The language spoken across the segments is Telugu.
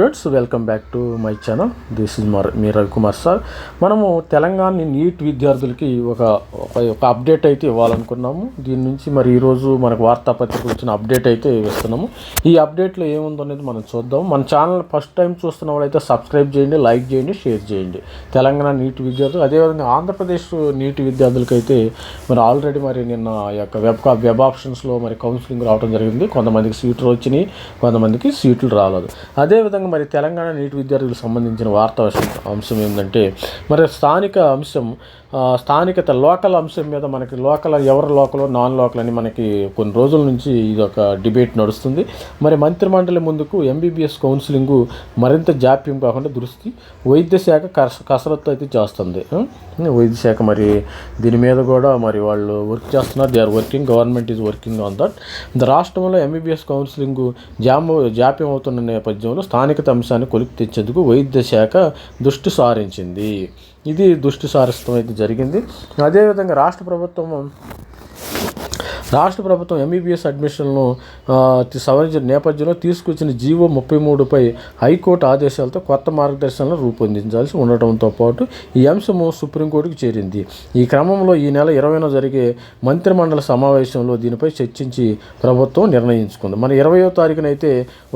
Students welcome back to my channel this is మర్ మీ రవికుమార్ సార్ మనము తెలంగాణ నీట్ విద్యార్థులకి ఒక ఒక- అప్డేట్ అయితే ఇవ్వాలనుకున్నాము. దీని నుంచి మరి ఈరోజు మనకు వార్తాపత్రిక వచ్చిన అప్డేట్ అయితే ఇస్తున్నాము. ఈ అప్డేట్లో ఏముందో అనేది మనం చూద్దాం. మన ఛానల్ ఫస్ట్ టైం చూస్తున్న వాళ్ళైతే సబ్స్క్రైబ్ చేయండి లైక్ చేయండి షేర్ చేయండి. తెలంగాణ నీట్ విద్యార్థులు అదేవిధంగా ఆంధ్రప్రదేశ్ నీట్ విద్యార్థులకైతే మరి ఆల్రెడీ మరి నిన్న యొక్క వెబ్ వెబ్ ఆప్షన్స్లో మరి కౌన్సిలింగ్ రావడం జరిగింది. కొంతమందికి సీట్లు వచ్చినాయి కొంతమందికి సీట్లు రాలేదు. అదేవిధంగా మరి తెలంగాణ నీటి విద్యార్థులకు సంబంధించిన వార్తా అంశం ఏంటంటే మరి స్థానిక అంశం స్థానికత లోకల్ అంశం మీద మనకి లోకల్ ఎవరు లోకల్ నాన్ లోకల్ అని మనకి కొన్ని రోజుల నుంచి ఇది ఒక డిబేట్ నడుస్తుంది. మరి మంత్రిమండలి ముందుకు ఎంబీబీఎస్ కౌన్సిలింగ్ మరింత జాప్యం కాకుండా దృష్టి వైద్య శాఖ కస కసరత్తు అయితే చేస్తుంది. వైద్య శాఖ మరి దీని మీద కూడా మరి వాళ్ళు వర్క్ చేస్తున్నారు. They are working government is working on that రాష్ట్రంలో ఎంబీబీఎస్ కౌన్సిలింగ్ జామ జాప్యం అవుతున్న నేపథ్యంలో స్థానికత అంశాన్ని కొలిపి తెచ్చేందుకు వైద్య శాఖ దృష్టి సారించింది. ఇది దృష్టి సారస్వం అయితే జరిగింది. అదేవిధంగా రాష్ట్ర ప్రభుత్వం రాష్ట్ర ప్రభుత్వం ఎంబీబీఎస్ అడ్మిషన్లను సవరించిన నేపథ్యంలో తీసుకొచ్చిన జీవో ముప్పై మూడుపై హైకోర్టు ఆదేశాలతో కొత్త మార్గదర్శనాలను రూపొందించాల్సి ఉండటంతో పాటు ఈ అంశము సుప్రీంకోర్టుకు చేరింది. ఈ క్రమంలో ఈ నెల ఇరవైన జరిగే మంత్రిమండలి సమావేశంలో దీనిపై చర్చించి ప్రభుత్వం నిర్ణయించుకుంది. మన ఇరవయో తారీఖున అయితే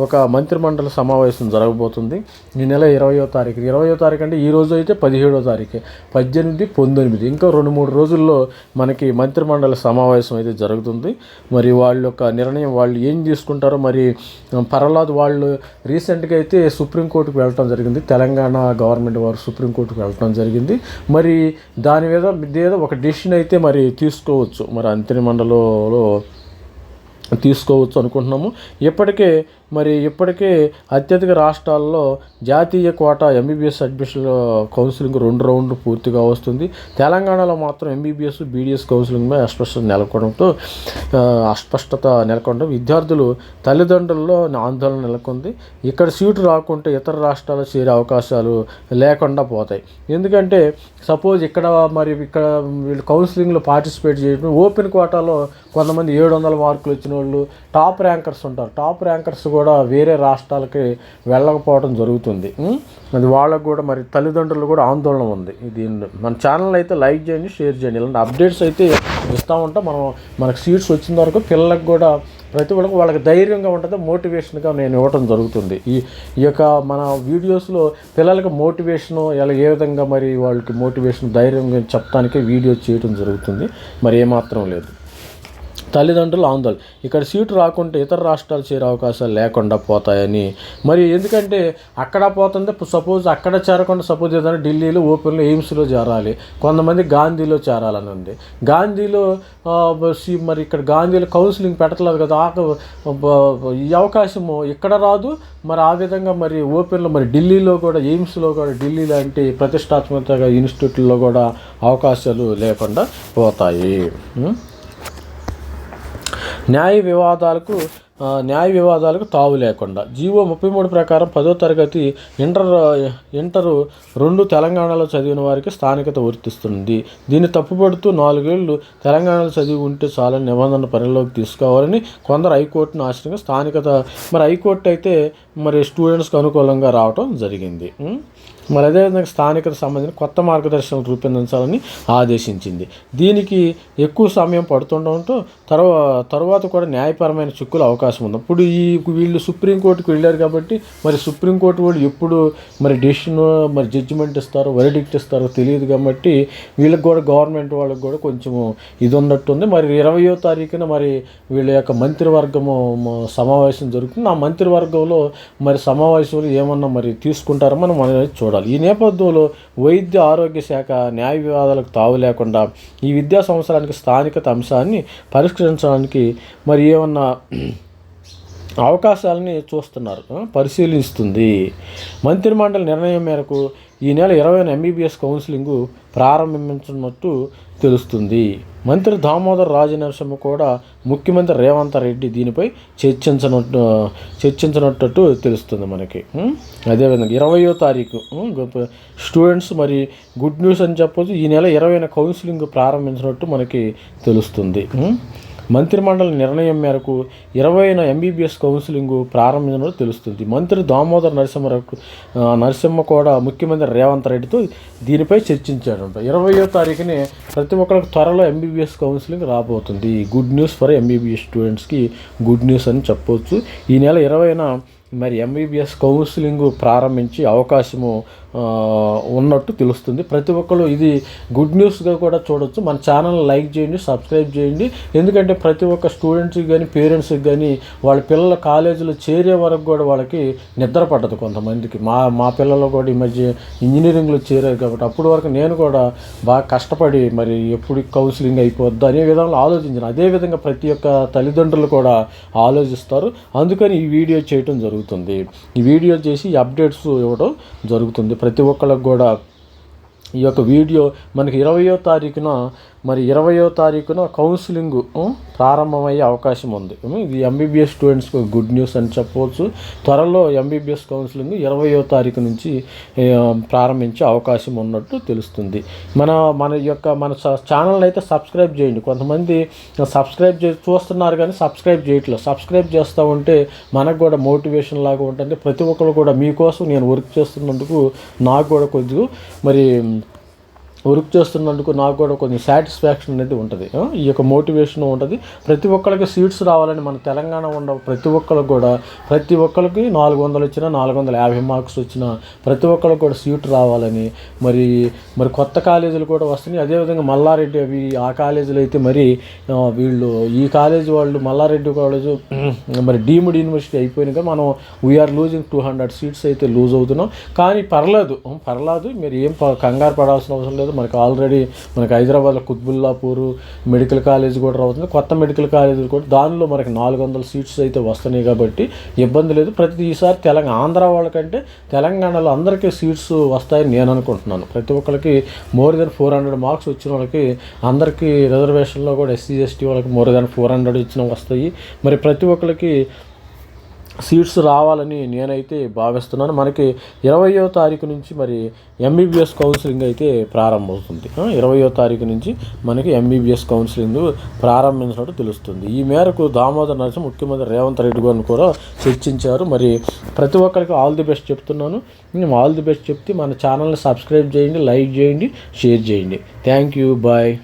ఒక మంత్రిమండలి సమావేశం జరగబోతుంది. ఈ నెల ఇరవయో తారీఖు ఇరవయో తారీఖు అంటే ఈ రోజు అయితే పదిహేడో తారీఖు పద్దెనిమిది పంతొమ్మిది ఇంకా రెండు మూడు రోజుల్లో మనకి మంత్రిమండలి సమావేశం అయితే జరుగుతుంది మరి వాళ్ళ యొక్క నిర్ణయం వాళ్ళు ఏం తీసుకుంటారో మరి పర్వాలేదు వాళ్ళు రీసెంట్గా అయితే సుప్రీంకోర్టుకు వెళ్ళటం జరిగింది. తెలంగాణ గవర్నమెంట్ వారు సుప్రీంకోర్టుకు వెళ్ళటం జరిగింది. మరి దాని మీద ఏదో ఒక డెసిషన్ అయితే మరి తీసుకోవచ్చు. మరి మండలంలో తీసుకోవచ్చు అనుకుంటున్నాము. ఇప్పటికే మరి ఇప్పటికే అత్యధిక రాష్ట్రాల్లో జాతీయ కోటా ఎంబీబీఎస్ అడ్మిషన్ కౌన్సిలింగ్ రెండు రౌండ్లు పూర్తిగా వస్తుంది. తెలంగాణలో మాత్రం ఎంబీబీఎస్ బీడీఎస్ కౌన్సిలింగ్ మీద అస్పష్టత నెలకొనడంతో అస్పష్టత నెలకొనడం విద్యార్థులు తల్లిదండ్రుల్లో ఆందోళన నెలకొంది. ఇక్కడ సీటు రాకుంటే ఇతర రాష్ట్రాలు చేరే అవకాశాలు లేకుండా పోతాయి. ఎందుకంటే సపోజ్ ఇక్కడ మరి ఇక్కడ వీళ్ళు కౌన్సిలింగ్లో పార్టిసిపేట్ చేయడం ఓపెన్ కోటాలో కొంతమంది ఏడు వందల మార్కులు వచ్చిన వాళ్ళు టాప్ ర్యాంకర్స్ ఉంటారు. టాప్ ర్యాంకర్స్ కూడా వేరే రాష్ట్రాలకి వెళ్ళకపోవడం జరుగుతుంది. అది వాళ్ళకు కూడా మరి తల్లిదండ్రులు కూడా ఆందోళన ఉంది. దీన్ని మన ఛానల్ అయితే లైక్ చేయండి షేర్ చేయండి. ఇలాంటి అప్డేట్స్ అయితే ఇస్తూ ఉంటాం. మనం మనకు సీట్స్ వచ్చిన వరకు పిల్లలకు కూడా ప్రతి ఒక్కరికి వాళ్ళకి ధైర్యంగా ఉంటుంది మోటివేషన్గా నేను ఇవ్వటం జరుగుతుంది. ఈ ఈ యొక్క మన వీడియోస్లో పిల్లలకి మోటివేషన్ ఎలా ఏ విధంగా మరి వాళ్ళకి మోటివేషన్ ధైర్యంగా చెప్తానికే వీడియో చేయడం జరుగుతుంది. మరి ఏమాత్రం లేదు. తల్లిదండ్రులు ఆందోళన. ఇక్కడ సీటు రాకుంటే ఇతర రాష్ట్రాలు చేరే అవకాశాలు లేకుండా పోతాయని. మరి ఎందుకంటే అక్కడ పోతుంది సపోజ్ అక్కడ చేరకుండా సపోజ్ ఏదైనా ఢిల్లీలో ఓపెన్లో ఎయిమ్స్లో చేరాలి. కొంతమంది గాంధీలో చేరాలని ఉంది. గాంధీలో మరి ఇక్కడ గాంధీలో కౌన్సిలింగ్ పెట్టలేదు కదా ఈ అవకాశము ఇక్కడ రాదు. మరి ఆ విధంగా మరి ఓపెన్లో మరి ఢిల్లీలో కూడా ఎయిమ్స్లో కూడా ఢిల్లీ లాంటి ప్రతిష్టాత్మక ఇన్స్టిట్యూట్లో కూడా అవకాశాలు లేకుండా పోతాయి. న్యాయ వివాదాలకు న్యాయ వివాదాలకు తావు లేకుండా. జీవో ముప్పై మూడు ప్రకారం పదో తరగతి ఇంటర్ ఇంటరు రెండు తెలంగాణలో చదివిన వారికి స్థానికత వర్తిస్తుంది. దీన్ని తప్పుపడుతూ నాలుగేళ్ళు తెలంగాణలో చదివి ఉంటే చాలని నిబంధన పరిలోకి తీసుకోవాలని కొందరు హైకోర్టును ఆశ్రయంగా స్థానికత మరి హైకోర్టు అయితే మరి స్టూడెంట్స్కి అనుకూలంగా రావటం జరిగింది. మరి అదేవిధంగా స్థానికత సంబంధించిన కొత్త మార్గదర్శకాలు రూపొందించాలని ఆదేశించింది. దీనికి ఎక్కువ సమయం పడుతుండటంతో తర్వా తర్వాత కూడా న్యాయపరమైన చిక్కులు అవకాశం ఉంది. ఇప్పుడు ఈ వీళ్ళు సుప్రీంకోర్టుకు వెళ్ళారు కాబట్టి మరి సుప్రీంకోర్టు వాళ్ళు ఎప్పుడు మరి డెసిషన్ మరి జడ్జిమెంట్ ఇస్తారో వెరిడిక్ట్ ఇస్తారో తెలియదు కాబట్టి వీళ్ళకి కూడా గవర్నమెంట్ వాళ్ళకి కూడా కొంచెము ఇది ఉన్నట్టుంది. మరి ఇరవయో తారీఖున మరి వీళ్ళ యొక్క మంత్రివర్గము సమావేశం జరుగుతుంది. ఆ మంత్రివర్గంలో మరి సమావేశంలో ఏమన్నా మరి తీసుకుంటారో మనం మనం చూడాలి. ఈ నేపథ్యంలో వైద్య ఆరోగ్య శాఖ న్యాయ వివాదాలకు తావు లేకుండా ఈ విద్యా సంవత్సరానికి స్థానికత అంశాన్ని పరిష్కరించడానికి మరి ఏమన్నా అవకాశాలని చూస్తున్నారు. పరిశీలిస్తుంది. మంత్రిమండలి నిర్ణయం మేరకు ఈ నెల ఇరవైన ఎంబీబీఎస్ కౌన్సిలింగ్ ప్రారంభించనున్నట్టు తెలుస్తుంది. మంత్రి దామోదర్ రాజనరసింహ కూడా ముఖ్యమంత్రి రేవంత్ రెడ్డి దీనిపై చర్చించనట్టు చర్చించనట్టు తెలుస్తుంది మనకి. అదేవిధంగా ఇరవయో తారీఖు స్టూడెంట్స్ మరి గుడ్ న్యూస్ అని చెప్పొచ్చు. ఈ నెల ఇరవైన కౌన్సిలింగ్ ప్రారంభించినట్టు మనకి తెలుస్తుంది. మంత్రిమండలి నిర్ణయం మేరకు ఇరవైన ఎంబీబీఎస్ కౌన్సిలింగ్ ప్రారంభించినట్టు తెలుస్తుంది. మంత్రి దామోదర్ నరసింహ నరసింహ కూడా ముఖ్యమంత్రి రేవంత్ రెడ్డితో దీనిపై చర్చించాడంట ఇరవయో తారీఖునే ప్రతి ఒక్కరికి త్వరలో ఎంబీబీఎస్ కౌన్సిలింగ్ రాబోతుంది. గుడ్ న్యూస్ ఫర్ ఎంబీబీఎస్ స్టూడెంట్స్కి గుడ్ న్యూస్ అని చెప్పవచ్చు ఈ నెల ఇరవైన మరి ఎంబీబీఎస్ కౌన్సిలింగ్ ప్రారంభించి అవకాశము ఉన్నట్టు తెలుస్తుంది. ప్రతి ఒక్కరు ఇది గుడ్ న్యూస్గా కూడా చూడొచ్చు. మన ఛానల్ లైక్ చేయండి సబ్స్క్రైబ్ చేయండి. ఎందుకంటే ప్రతి ఒక్క స్టూడెంట్స్కి కానీ పేరెంట్స్కి కానీ వాళ్ళ పిల్లల కాలేజీలో చేరే వరకు కూడా వాళ్ళకి నిద్ర పడదు కొంతమందికి. మా మా పిల్లలు కూడా ఈ మధ్య ఇంజనీరింగ్లో చేరారు కాబట్టి అప్పుడు వరకు నేను కూడా బాగా కష్టపడి మరి ఎప్పుడు కౌన్సిలింగ్ అయిపోద్దా అనే విధంగా ఆలోచించాను. అదేవిధంగా ప్రతి ఒక్క తల్లిదండ్రులు కూడా ఆలోచిస్తారు. అందుకని ఈ వీడియో చేయటం జరుగుతుంది. ఈ వీడియో చేసి అప్డేట్స్ ఇవ్వడం జరుగుతుంది. ప్రతి ఒక్కళ్ళకి కూడా ఈ యొక్క వీడియో మనకి ఇరవయో తారీఖున మరి ఇరవయో తారీఖున కౌన్సిలింగ్ ప్రారంభమయ్యే అవకాశం ఉంది. ఇది ఎంబీబీఎస్ స్టూడెంట్స్కి గుడ్ న్యూస్ అని చెప్పవచ్చు. త్వరలో ఎంబీబీఎస్ కౌన్సిలింగ్ ఇరవయో తారీఖు నుంచి ప్రారంభించే అవకాశం ఉన్నట్టు తెలుస్తుంది. మన మన యొక్క మన ఛానల్ అయితే సబ్స్క్రైబ్ చేయండి. కొంతమంది సబ్స్క్రైబ్ చే చూస్తున్నారు కానీ సబ్స్క్రైబ్ చేయట్లేదు. సబ్స్క్రైబ్ చేస్తూ ఉంటే మనకు కూడా మోటివేషన్ లాగా ఉంటుంది. ప్రతి ఒక్కరు కూడా మీకోసం నేను వర్క్ చేస్తున్నందుకు నాకు కూడా కొద్దిగా మరి వర్క్ చేస్తున్నందుకు నాకు కూడా కొంచెం సాటిస్ఫాక్షన్ అనేది ఉంటుంది. ఈ యొక్క మోటివేషన్ ఉంటుంది. ప్రతి ఒక్కరికి సీట్స్ రావాలని మన తెలంగాణ ఉన్న ప్రతి ఒక్కరికి కూడా ప్రతి ఒక్కరికి నాలుగు వందలు వచ్చినా నాలుగు వందల యాభై మార్క్స్ వచ్చినా ప్రతి ఒక్కరికి కూడా సీట్ రావాలని మరి మరి కొత్త కాలేజీలు కూడా వస్తున్నాయి. అదేవిధంగా మల్లారెడ్డి అవి ఆ కాలేజీలు అయితే మరి వీళ్ళు ఈ కాలేజీ వాళ్ళు మల్లారెడ్డి కాలేజు మరి డీమ్డ్ యూనివర్సిటీ అయిపోయినాక మనం we are losing two hundred seats అయితే లూజ్ అవుతున్నాం. కానీ పర్లేదు పర్లేదు మీరు ఏం ప- కంగారు పడాల్సిన అవసరం లేదు. మనకు ఆల్రెడీ మనకి హైదరాబాద్లో కుత్బుల్లాపూర్ మెడికల్ కాలేజ్ కూడా రావుతుంది కొత్త మెడికల్ కాలేజ్ కూడా దానిలో మనకి నాలుగు వందల సీట్స్ అయితే వస్తున్నాయి కాబట్టి ఇబ్బంది లేదు. ప్రతి ఈసారి తెలంగాణ ఆంధ్ర వాళ్ళకంటే తెలంగాణలో అందరికీ సీట్స్ వస్తాయని నేను అనుకుంటున్నాను. ప్రతి ఒక్కరికి more than four hundred marks వచ్చిన వాళ్ళకి అందరికీ రిజర్వేషన్లో కూడా ఎస్సీ ఎస్టీ వాళ్ళకి మోర్ దెన్ ఫోర్ హండ్రెడ్ ఇచ్చిన వస్తాయి. మరి ప్రతి ఒక్కరికి సీట్స్ రావాలని నేనైతే భావిస్తున్నాను. మనకి ఇరవయో తారీఖు నుంచి మరి ఎంబీబీఎస్ కౌన్సిలింగ్ అయితే ప్రారంభమవుతుంది. ఇరవయో తారీఖు నుంచి మనకి ఎంబీబీఎస్ కౌన్సిలింగ్ ప్రారంభించినట్టు తెలుస్తుంది. ఈ మేరకు దామోదర్ నరసింహ ముఖ్యమంత్రి రేవంత్ రెడ్డి గారిని కూడా చర్చించారు. మరి ప్రతి ఒక్కరికి ఆల్ ది బెస్ట్ చెప్తున్నాను. మేము ఆల్ ది బెస్ట్ చెప్తే మన ఛానల్ని సబ్స్క్రైబ్ చేయండి లైక్ చేయండి షేర్ చేయండి. Thank you. బాయ్.